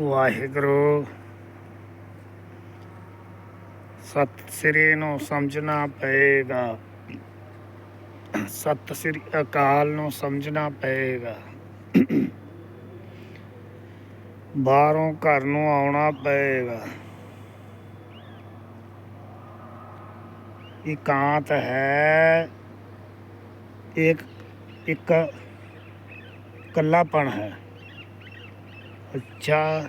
ਵਾਹਿਗੁਰੂ। ਸਤ ਸ੍ਰੀ ਨੂੰ ਸਮਝਣਾ ਪਏਗਾ। ਸਤਿ ਸ੍ਰੀ ਅਕਾਲ ਨੂੰ ਸਮਝਣਾ ਪਏਗਾ। ਬਾਹਰੋਂ ਘਰ ਨੂੰ ਆਉਣਾ ਪਏਗਾ। ਇਕਾਂਤ ਹੈ। ਇੱਕ ਇੱਕ ਕੱਲਾਪਣ ਹੈ। ਅੱਛਾ।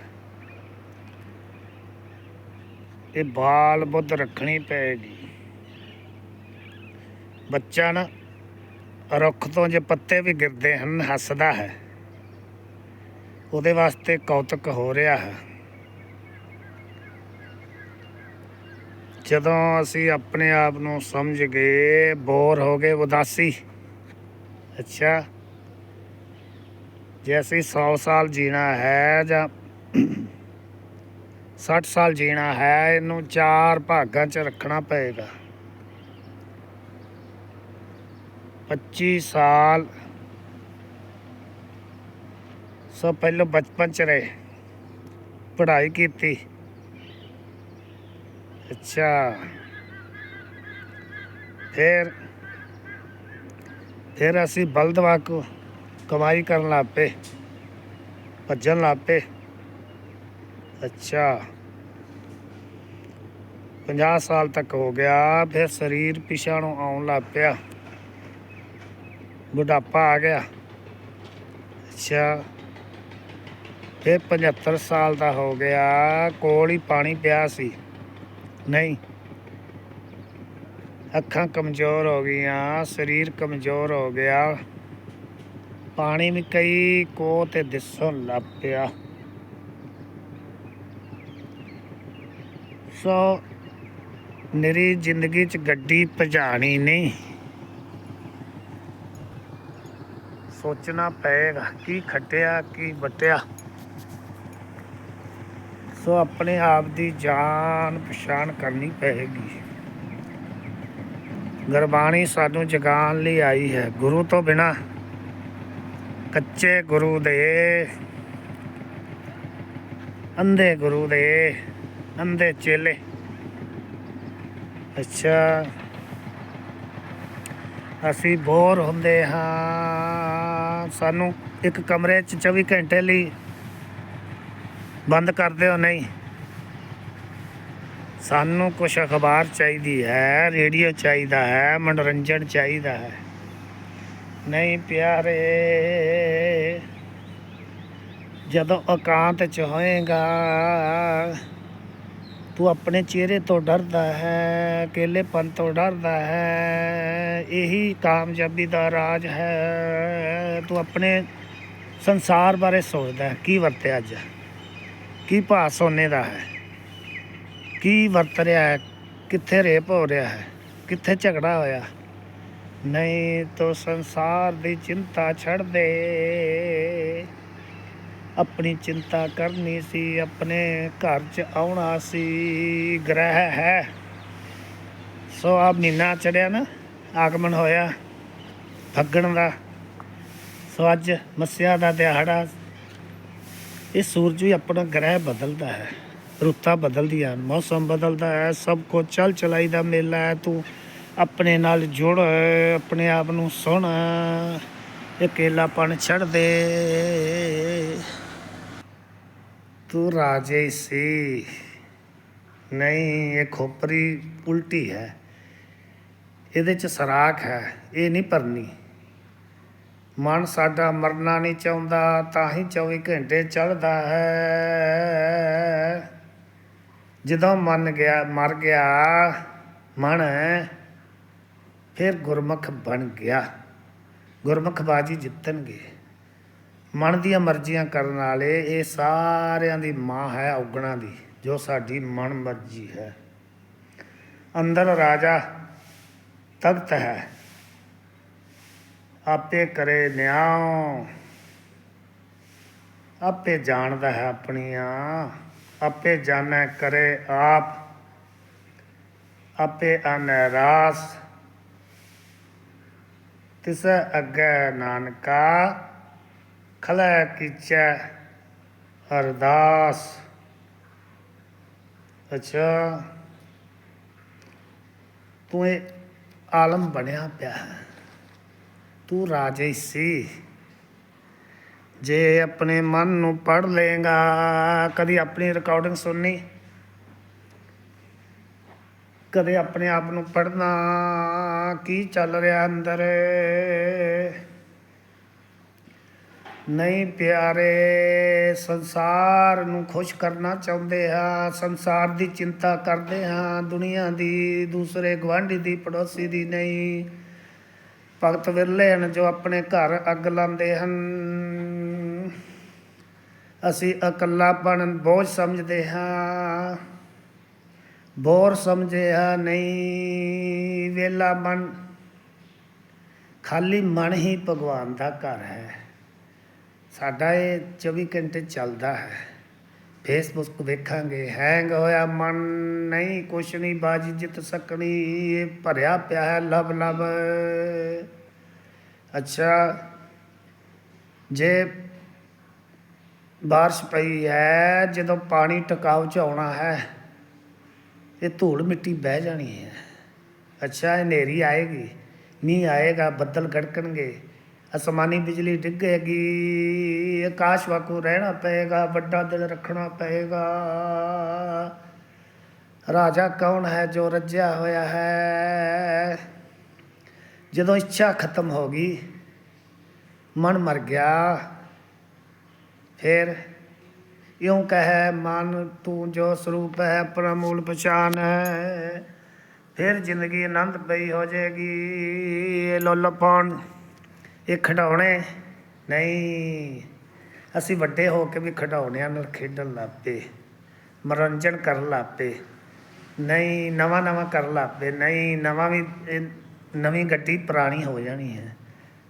ਇਹ ਬਾਲ ਬੁੱਧ ਰੱਖਣੀ ਪਏਗੀ। ਬੱਚਾ ਨਾ ਰੁੱਖ ਤੋਂ ਜੇ ਪੱਤੇ ਵੀ ਗਿਰਦੇ ਹਨ, ਹੱਸਦਾ ਹੈ। ਉਹਦੇ ਵਾਸਤੇ ਕੌਤਕ ਹੋ ਰਿਹਾ ਹੈ। ਜਦੋਂ ਅਸੀਂ ਆਪਣੇ ਆਪ ਨੂੰ ਸਮਝ ਗਏ, ਬੋਰ ਹੋ ਗਏ, ਉਦਾਸੀ। ਅੱਛਾ। ਜੇ ਅਸੀਂ 100 ਸਾਲ ਜੀਣਾ ਹੈ ਜਾਂ 60 ਸਾਲ ਜੀਣਾ ਹੈ, ਇਹਨੂੰ ਚਾਰ ਭਾਗਾਂ 'ਚ ਰੱਖਣਾ ਪਏਗਾ। 25 ਸਾਲ ਸੋ ਪਹਿਲਾਂ ਬਚਪਨ 'ਚ ਰਹੇ, ਪੜ੍ਹਾਈ ਕੀਤੀ। ਅੱਛਾ। ਫਿਰ ਫਿਰ ਅਸੀਂ ਬਲਦ ਵਾਂਗੂ ਕਮਾਈ ਕਰਨ ਲੱਗ ਪਏ, ਭੱਜਣ ਲੱਗ ਪਏ। ਅੱਛਾ। 50 ਸਾਲ ਤੱਕ ਹੋ ਗਿਆ, ਫਿਰ ਸਰੀਰ ਪਿਛਾ ਨੂੰ ਆਉਣ ਲੱਗ ਪਿਆ। ਬੁਢਾਪਾ ਆ ਗਿਆ। ਅੱਛਾ। ਫਿਰ 75 ਸਾਲ ਦਾ ਹੋ ਗਿਆ, ਕੋਲ ਹੀ ਪਾਣੀ ਪਿਆ ਸੀ। ਨਹੀਂ। ਅੱਖਾਂ ਕਮਜ਼ੋਰ ਹੋ ਗਈਆਂ, ਸਰੀਰ ਕਮਜ਼ੋਰ ਹੋ ਗਿਆ। ਪਾਣੀ ਵੀ ਕਈ ਕੋ ਤੇ ਦਿਸਣ ਲੱਗ ਪਿਆ। ਸੋ ਮੇਰੀ ਜ਼ਿੰਦਗੀ ਚ ਗੱਡੀ ਭਜਾਣੀ ਨਹੀਂ। ਸੋਚਣਾ ਪਏਗਾ ਕੀ ਖੱਟਿਆ, ਕੀ ਵਟਿਆ। ਸੋ ਆਪਣੇ ਆਪ ਦੀ ਜਾਣ ਪਛਾਣ ਕਰਨੀ ਪਏਗੀ। ਗੁਰਬਾਣੀ ਸਾਨੂੰ ਜਗਾਉਣ ਲਈ ਆਈ ਹੈ। ਗੁਰੂ ਤੋਂ ਬਿਨਾ ਕੱਚੇ ਗੁਰੂ ਦੇ। ਅੰਧੇ ਗੁਰੂ ਦੇ, ਅੰਧੇ ਚੇਲੇ। ਅੱਛਾ। ਅਸੀਂ ਬੋਰ ਹੁੰਦੇ ਹਾਂ। ਸਾਨੂੰ ਇੱਕ ਕਮਰੇ 'ਚ 24 ਘੰਟੇ ਲਈ ਬੰਦ ਕਰਦੇ ਹੋ ਨਹੀਂ। ਸਾਨੂੰ ਕੁਝ ਅਖਬਾਰ ਚਾਹੀਦੀ ਹੈ, ਰੇਡੀਓ ਚਾਹੀਦਾ ਹੈ, ਮਨੋਰੰਜਨ ਚਾਹੀਦਾ ਹੈ। ਨਹੀਂ ਪਿਆਰੇ। ਜਦੋਂ ਇਕਾਂਤ ਚ ਹੋਏਗਾ, ਤੂੰ ਆਪਣੇ ਚਿਹਰੇ ਤੋਂ ਡਰਦਾ ਹੈ, ਅਕੇਲੇਪਨ ਤੋਂ ਡਰਦਾ ਹੈ, ਇਹੀ ਕਾਮਯਾਬੀ ਦਾ ਰਾਜ ਹੈ। ਤੂੰ ਆਪਣੇ ਸੰਸਾਰ ਬਾਰੇ ਸੋਚਦਾ ਹੈ, ਕੀ ਵਰਤਿਆ ਅੱਜ? ਕੀ ਭਾਅ ਸੋਨੇ ਦਾ ਹੈ? ਕੀ ਵਰਤ ਰਿਹਾ ਹੈ? ਕਿੱਥੇ ਰੇਪ ਹੋ ਰਿਹਾ ਹੈ? ਕਿੱਥੇ ਝਗੜਾ ਹੋਇਆ? ਨਹੀਂ ਤੋ ਸੰਸਾਰ ਦੀ ਚਿੰਤਾ ਛੱਡ ਦੇ। ਆਪਣੀ ਚਿੰਤਾ ਕਰਨੀ ਸੀ, ਆਪਣੇ ਘਰ 'ਚ ਆਉਣਾ ਸੀ, ਗ੍ਰਹਿ ਹੈ। ਸੋ ਆ ਮਹੀਨਾ ਚੜਿਆ ਨਾ, ਆਗਮਨ ਹੋਇਆ ਫੱਗਣ ਦਾ। ਸੋ ਅੱਜ ਮੱਸਿਆ ਦਾ ਦਿਹਾੜਾ, ਇਹ ਸੂਰਜ ਵੀ ਆਪਣਾ ਗ੍ਰਹਿ ਬਦਲਦਾ ਹੈ, ਰੁੱਤਾਂ ਬਦਲਦੀਆਂ, ਮੌਸਮ ਬਦਲਦਾ ਹੈ, ਸਭ ਕੁਝ ਚਲ ਚਲਾਈ ਦਾ ਮੇਲਾ ਹੈ, ਤੂੰ ਆਪਣੇ ਨਾਲ ਜੁੜ, ਆਪਣੇ ਆਪ ਨੂੰ ਸੁਣ ਇਕੇਲਾਪਣ ਛੱਡ ਦੇ। ਤੂੰ ਰਾਜੇ ਸੀ, ਨਹੀਂ, ਇਹ ਖੋਪਰੀ ਉਲਟੀ ਹੈ। ਇਹਦੇ ਚ ਸਰਾਖ ਹੈ, ਇਹ ਨਹੀਂ ਭਰਨੀ ਮਨ ਸਾਡਾ ਮਰਨਾ ਨਹੀਂ ਚਾਹੁੰਦਾ ਤਾਂ ਹੀ 24 ਘੰਟੇ ਚੱਲਦਾ ਹੈ। ਜਦੋਂ ਮਨ ਗਿਆ, ਮਰ ਗਿਆ ਮਨ ਫਿਰ ਗੁਰਮੁਖ ਬਣ ਗਿਆ। ਗੁਰਮੁਖ ਬਾਜੀ ਜਿੱਤਣਗੇ। ਮਨ ਦੀਆਂ ਮਰਜ਼ੀਆਂ ਕਰਨ ਵਾਲੇ ਇਹ ਸਾਰਿਆਂ ਦੀ ਮਾਂ ਹੈ ਔਗਣਾ ਦੀ, ਜੋ ਸਾਡੀ ਮਨ ਮਰਜ਼ੀ ਹੈ। ਅੰਦਰ ਰਾਜਾ ਤਖਤ ਹੈ। ਆਪੇ ਕਰੇ ਨਿਆਂ। ਆਪੇ ਜਾਣਦਾ ਹੈ ਆਪਣੀਆਂ। ਆਪੇ ਜਾਣੈ ਕਰੇ ਆਪ। ਆਪੇ ਅਨਰਾਸ ਤਿਸ ਅੱਗੇ ਨਾਨਕਾ, ਖਲੈ ਕੀਚੈ ਅਰਦਾਸ ਅੱਛਾ। ਤੂੰ ਇਹ ਆਲਮ ਬਣਿਆ ਪਿਆ ਹੈ। ਤੂੰ ਰਾਜੇ ਸੀ। ਜੇ ਆਪਣੇ ਮਨ ਨੂੰ ਪੜ ਲੇਗਾ ਕਦੀ ਆਪਣੀ ਰਿਕਾਰਡਿੰਗ ਸੁਣਨੀ? ਕਦੇ ਆਪਣੇ ਆਪ ਨੂੰ ਪੜਨਾ ਕੀ ਚੱਲ ਰਿਹਾ ਅੰਦਰ? ਨਹੀਂ ਪਿਆਰੇ, ਸੰਸਾਰ ਨੂੰ ਖੁਸ਼ ਕਰਨਾ ਚਾਹੁੰਦੇ ਹਾਂ, ਸੰਸਾਰ ਦੀ ਚਿੰਤਾ ਕਰਦੇ ਹਾਂ, ਦੁਨੀਆ ਦੀ, ਦੂਸਰੇ ਗਵਾਂਢੀ ਦੀ, ਪੜੋਸੀ ਦੀ ਨਹੀਂ। ਭਗਤ ਵਿਰਲੇ ਹਨ ਜੋ ਆਪਣੇ ਘਰ ਅੱਗ ਲਾਉਂਦੇ ਹਨ। ਅਸੀਂ ਇਕੱਲਾਪਣ ਬੋਝ ਸਮਝਦੇ ਹਾਂ। ਬੋਰ ਸਮਝਿਆ ਨਹੀਂ, ਵੇਲਾ ਮਨ। ਖਾਲੀ ਮਨ ਹੀ ਭਗਵਾਨ ਦਾ ਘਰ ਹੈ। ਸਾਡਾ ਇਹ 24 ਘੰਟੇ ਚੱਲਦਾ ਹੈ। ਫੇਸਬੁੱਕ ਵੇਖਾਂਗੇ ਹੈਂਗ ਹੋਇਆ ਮਨ ਨਹੀਂ, ਕੁਛ ਨਹੀਂ, ਬਾਜੀ ਜਿੱਤ ਸਕਣੀ ਇਹ ਭਰਿਆ ਪਿਆ ਹੈ ਲਬ ਲਬ ਅੱਛਾ, ਜੇ ਬਾਰਿਸ਼ ਪਈ ਹੈ, ਜਦੋਂ ਪਾਣੀ ਟਿਕਾਉ ਚ ਆਉਣਾ ਹੈ ਇਹ ਧੂੜ ਮਿੱਟੀ ਬਹਿ ਜਾਣੀ ਹੈ। ਅੱਛਾ, ਇਹ ਹਨੇਰੀ ਆਏਗੀ, ਮੀਂਹ ਆਏਗਾ, ਬੱਦਲ ਗੜਕਣਗੇ ਅਸਮਾਨੀ ਬਿਜਲੀ ਡਿੱਗੇਗੀ, ਆਕਾਸ਼ ਵਾਕੂ ਰਹਿਣਾ ਪਏਗਾ, ਵੱਡਾ ਦਿਲ ਰੱਖਣਾ ਪਏਗਾ। ਰਾਜਾ ਕੌਣ ਹੈ ਜੋ ਰੱਜਿਆ ਹੋਇਆ ਹੈ? ਜਦੋਂ ਇੱਛਾ ਖਤਮ ਹੋ ਗਈ, ਮਨ ਮਰ ਗਿਆ, ਫਿਰ ਇਉਂ ਕਹੈ, ਮਨ ਤੂੰ ਜੋ ਸਰੂਪ ਹੈ ਆਪਣਾ ਮੂਲ ਪਛਾਨ ਹੈ। ਫਿਰ ਜ਼ਿੰਦਗੀ ਆਨੰਦ ਪਈ ਹੋ ਜਾਏਗੀ। ਇਹ ਲੋਲਪਣ ਇਹ ਖਿਡੌਣੇ ਨਹੀਂ। ਅਸੀਂ ਵੱਡੇ ਹੋ ਕੇ ਵੀ ਖਿਡੌਣਿਆਂ ਨਾਲ ਖੇਡਣ ਲੱਗ ਪਏ, ਮਨੋਰੰਜਨ ਕਰਨ ਲੱਗ ਪਏ। ਨਹੀਂ, ਨਵਾਂ ਨਵਾਂ ਕਰਨ ਲੱਗ ਪਏ। ਨਹੀਂ, ਨਵਾਂ ਵੀ ਨਵੀਂ ਗੱਡੀ ਪੁਰਾਣੀ ਹੋ ਜਾਣੀ ਹੈ।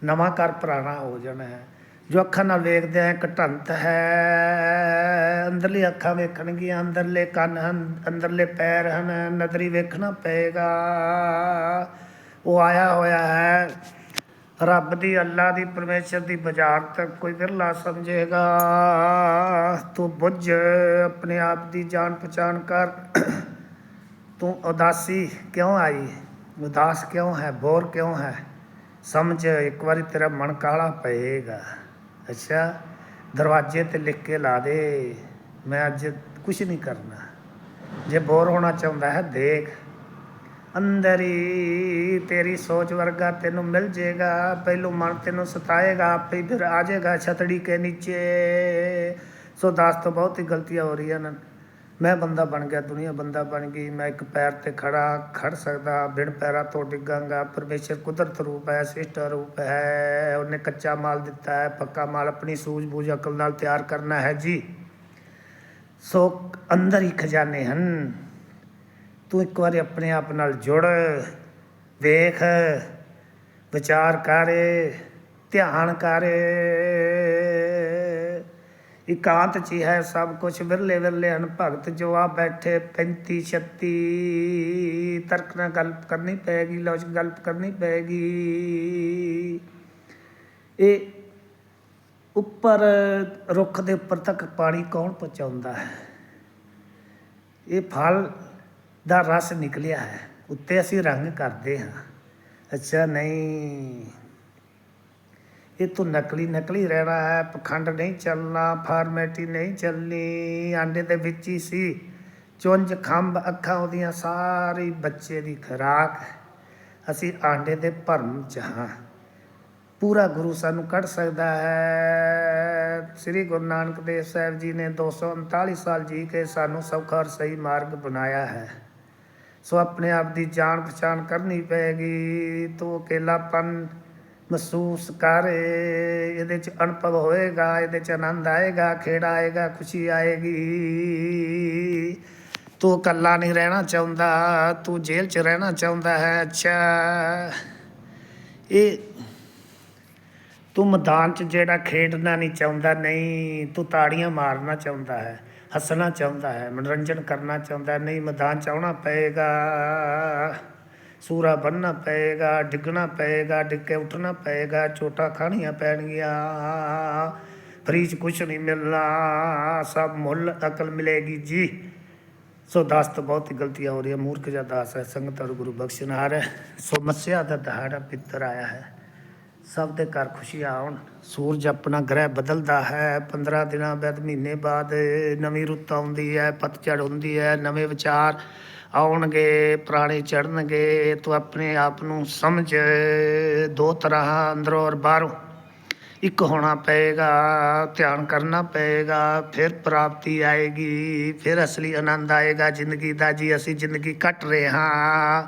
ਨਵਾਂ ਘਰ ਪੁਰਾਣਾ ਹੋ ਜਾਣਾ ਹੈ। ਜੋ ਅੱਖਾਂ ਨਾਲ ਵੇਖਦੇ ਆ, ਇੱਕ ਹੈ। ਅੰਦਰਲੀ ਅੱਖਾਂ ਵੇਖਣਗੀਆਂ, ਅੰਦਰਲੇ ਕੰਨ ਹਨ, ਅੰਦਰਲੇ ਪੈਰ ਹਨ ਨਦਰੀ ਵੇਖਣਾ ਪਏਗਾ। ਉਹ ਆਇਆ ਹੋਇਆ ਹੈ। ਰੱਬ ਦੀ ਅੱਲਾ ਦੀ, ਪਰਮੇਸ਼ਰ ਦੀ ਬਜ਼ਾਰ ਤੱਕ ਕੋਈ ਵਿਰਲਾ ਸਮਝੇਗਾ। ਤੂੰ ਬੁੱਝ, ਆਪਣੇ ਆਪ ਦੀ ਜਾਣ ਪਛਾਣ ਕਰ। ਤੂੰ ਉਦਾਸੀ ਕਿਉਂ ਆਈ? ਉਦਾਸ ਕਿਉਂ ਹੈ? ਬੋਰ ਕਿਉਂ ਹੈ? ਸਮਝ, ਇੱਕ ਵਾਰੀ ਤੇਰਾ ਮਨ ਕਾਲਾ ਪਏਗਾ। ਅੱਛਾ, ਦਰਵਾਜ਼ੇ ਤੇ ਲਿਖ ਕੇ ਲਾ ਦੇ। ਮੈਂ ਅੱਜ ਕੁਝ ਨਹੀਂ ਕਰਨਾ। ਜੇ ਬੋਰ ਹੋਣਾ ਚਾਹੁੰਦਾ ਹੈ, ਦੇਖ। ਅੰਦਰ ਹੀ ਤੇਰੀ ਸੋਚ ਵਰਗਾ ਤੈਨੂੰ ਮਿਲ ਜਾਏਗਾ ਪਹਿਲੂ ਮਨ ਤੈਨੂੰ ਸਤਾਏਗਾ, ਆਪੇ ਫਿਰ ਆ ਜਾਏਗਾ ਛਤੜੀ ਕੇ ਨੀਚੇ। ਸੋ ਦਾਸ ਤੋਂ ਬਹੁਤ ਹੀ ਗਲਤੀਆਂ ਹੋ ਰਹੀਆਂ ਨੇ ਮੈਂ ਬੰਦਾ ਬਣ ਗਿਆ ਦੁਨੀਆ, ਬੰਦਾ ਬਣ ਗਈ, ਮੈਂ ਇੱਕ ਪੈਰ ਤੇ ਖੜਾ, ਖੜ ਸਕਦਾ, ਬਿਨ ਪੈਰਾਂ ਤੋਂ ਡਿੱਗਾਂਗਾ, ਪਰਮੇਸ਼ਰ ਕੁਦਰਤ ਰੂਪ ਹੈ, ਸਿਸ਼ਟ ਰੂਪ ਹੈ, ਉਹਨੇ ਕੱਚਾ ਮਾਲ ਦਿੱਤਾ ਹੈ, ਪੱਕਾ ਮਾਲ ਆਪਣੀ ਸੂਝ-ਬੂਝ, ਅਕਲ ਨਾਲ ਤਿਆਰ ਕਰਨਾ ਹੈ ਜੀ। ਸੋ ਅੰਦਰ ਹੀ ਖਜ਼ਾਨੇ ਹਨ। ਤੂੰ ਇੱਕ ਵਾਰੀ ਆਪਣੇ ਆਪ ਨਾਲ ਜੁੜ, ਵੇਖ, ਵਿਚਾਰ ਕਰ, ਧਿਆਨ ਕਰ। ਇਕਾਂਤ ਚ ਹੀ ਹੈ ਸਭ ਕੁਝ ਵਿਰਲੇ ਵਿਰਲੇ ਹਨ ਭਗਤ ਜੋ ਆ ਬੈਠੇ 35 36 ਤਰਕ ਨਾਲ ਗੱਲ ਕਰਨੀ ਪਏਗੀ, ਲੌਜਿਕ ਗਲਪ ਕਰਨੀ ਪਏਗੀ। ਇਹ ਉੱਪਰ, ਰੁੱਖ ਦੇ ਉੱਪਰ ਤੱਕ ਪਾਣੀ ਕੌਣ ਪਹੁੰਚਾਉਂਦਾ ਹੈ? ਇਹ ਫਲ ਦਾ ਰਸ ਨਿਕਲਿਆ ਹੈ, ਉੱਤੇ ਅਸੀਂ ਰੰਗ ਕਰਦੇ ਹਾਂ। ਅੱਛਾ, ਨਹੀਂ। ਇਹ ਤੋਂ ਨਕਲੀ ਨਕਲੀ ਰਹਿਣਾ ਹੈ, ਪਖੰਡ ਨਹੀਂ ਚੱਲਣਾ ਫਾਰਮੈਟੀ ਨਹੀਂ ਚੱਲਣੀ, ਆਂਡੇ ਦੇ ਵਿੱਚ ਹੀ ਸੀ। ਚੁੰਝ, ਖੰਭ, ਅੱਖਾਂ, ਉਹਦੀਆਂ ਸਾਰੀ ਬੱਚੇ ਦੀ ਖੁਰਾਕ ਅਸੀਂ ਆਂਡੇ ਦੇ ਭਰਮ ਚ ਹਾਂ। ਪੂਰਾ ਗੁਰੂ ਸਾਨੂੰ ਕੱਢ ਸਕਦਾ ਹੈ। ਸ੍ਰੀ ਗੁਰੂ ਨਾਨਕ ਦੇਵ ਸਾਹਿਬ ਜੀ ਨੇ 239 ਸਾਲ ਜੀ ਕੇ ਸਾਨੂੰ ਸੌਖਾ ਔਰ ਸਹੀ ਮਾਰਗ ਬਣਾਇਆ ਹੈ। ਸੋ ਆਪਣੇ ਆਪ ਦੀ ਜਾਣ ਪਛਾਣ ਕਰਨੀ ਪਏਗੀ। ਤੂੰ ਅਕੇਲਾਪਨ ਮਹਿਸੂਸ ਕਰ, ਇਹਦੇ ਚ ਅਨੁਭਵ ਹੋਏਗਾ, ਇਹਦੇ ਚ ਆਨੰਦ ਆਏਗਾ ਖੇੜ ਆਏਗਾ, ਖੁਸ਼ੀ ਆਏਗੀ। ਤੂੰ ਇਕੱਲਾ ਨਹੀਂ ਰਹਿਣਾ ਚਾਹੁੰਦਾ, ਤੂੰ ਜੇਲ੍ਹ 'ਚ ਰਹਿਣਾ ਚਾਹੁੰਦਾ ਹੈ, ਅੱਛਾ। ਇਹ ਤੂੰ ਮੈਦਾਨ 'ਚ ਜਿਹੜਾ ਖੇਡਣਾ ਨਹੀਂ ਚਾਹੁੰਦਾ, ਨਹੀਂ, ਤੂੰ ਤਾੜੀਆਂ ਮਾਰਨਾ ਚਾਹੁੰਦਾ ਹੈ, ਹੱਸਣਾ ਚਾਹੁੰਦਾ ਹੈ, ਮਨੋਰੰਜਨ ਕਰਨਾ ਚਾਹੁੰਦਾ ਨਹੀਂ, ਮੈਦਾਨ 'ਚ ਆਉਣਾ ਪਏਗਾ। ਸੂਰਾ ਬੰਨਣਾ ਪਏਗਾ, ਡਿੱਗਣਾ ਪਏਗਾ ਡਿੱਕੇ ਉੱਠਣਾ ਪਏਗਾ, ਚੋਟਾਂ ਖਾਣੀਆਂ ਪੈਣਗੀਆਂ। ਫਰੀ ਚ ਕੁਛ ਨਹੀਂ ਮਿਲਣਾ, ਸਭ ਮੁੱਲ ਅਕਲ ਮਿਲੇਗੀ ਜੀ। ਸੋ ਦਾਸ ਤੋਂ ਬਹੁਤ ਗਲਤੀਆਂ ਹੋ ਰਹੀਆਂ, ਮੂਰਖ ਜਿਹਾ ਦਾਸ ਹੈ, ਸੰਗਤ ਔਰ ਗੁਰੂ ਬਖਸ਼ਨਾਰ ਹੈ। ਸੋ ਮੱਸਿਆ ਦਾ ਦਹਾੜਾ ਪਿੱਤਰ ਆਇਆ ਹੈ। ਸਭ ਦੇ ਘਰ ਖੁਸ਼ੀਆਂ ਆਉਣ, ਸੂਰਜ ਆਪਣਾ ਗ੍ਰਹਿ ਬਦਲਦਾ ਹੈ। 15 ਦਿਨਾਂ ਬਾਅਦ ਮਹੀਨੇ ਬਾਅਦ ਨਵੀਂ ਰੁੱਤ ਆਉਂਦੀ ਹੈ, ਪਤਝੜ ਹੁੰਦੀ ਹੈ, ਨਵੇਂ ਵਿਚਾਰ ਆਉਣਗੇ, ਪੁਰਾਣੇ ਚੜਨਗੇ ਤੂੰ ਆਪਣੇ ਆਪ ਨੂੰ ਸਮਝ। ਦੋ ਤਰ੍ਹਾਂ ਅੰਦਰੋਂ ਔਰ ਬਾਹਰੋਂ। ਇੱਕ ਹੋਣਾ ਪਏਗਾ, ਧਿਆਨ ਕਰਨਾ ਪਏਗਾ, ਫਿਰ ਪ੍ਰਾਪਤੀ ਆਏਗੀ, ਫਿਰ ਅਸਲੀ ਆਨੰਦ ਆਏਗਾ। ਜ਼ਿੰਦਗੀ ਦਾ ਜੀ, ਅਸੀਂ ਜ਼ਿੰਦਗੀ ਕੱਟ ਰਹੇ ਹਾਂ।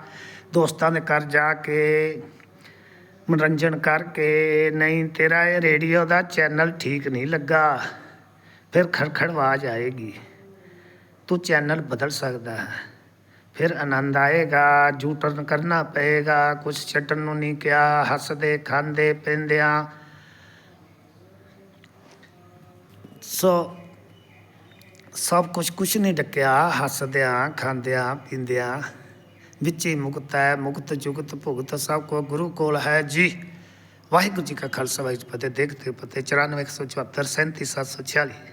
ਦੋਸਤਾਂ ਦੇ ਘਰ ਜਾ ਕੇ, ਮਨੋਰੰਜਨ ਕਰਕੇ, ਨਹੀਂ ਤੇਰਾ ਇਹ ਰੇਡੀਓ ਦਾ ਚੈਨਲ ਠੀਕ ਨਹੀਂ ਲੱਗਾ, ਫਿਰ ਖੜਖੜ ਆਵਾਜ਼ ਆਏਗੀ। ਤੂੰ ਚੈਨਲ ਬਦਲ ਸਕਦਾ। ਹੈ ਫਿਰ ਆਨੰਦ ਆਏਗਾ ਜੂਟਨ ਕਰਨਾ ਪਏਗਾ ਕੁਝ ਛੱਡਣ ਨੂੰ ਨਹੀਂ ਕਿਹਾ, ਹੱਸਦੇ, ਖਾਂਦੇ, ਪੈਂਦਿਆਂ। ਸੋ ਸਭ ਕੁਝ ਕੁਛ ਨਹੀਂ ਡੱਕਿਆ, ਹੱਸਦਿਆਂ, ਖਾਂਦਿਆਂ, ਪੀਂਦਿਆਂ। ਵਿੱਚ ਹੀ ਮੁਕਤ ਹੈ, ਮੁਕਤ, ਜੁਗਤ, ਭੁਗਤ, ਸਭ ਕੋ ਗੁਰੂ ਕੋਲ ਹੈ ਜੀ। ਵਾਹਿਗੁਰੂ ਜੀ ਕਾ ਖਾਲਸਾ, ਵਾਹਿਗੁਰੂ ਜੀ ਕੀ ਫਤਿਹ। ਦੇਖਦੇ ਹੋ ਪਤੇ 94 174 37 746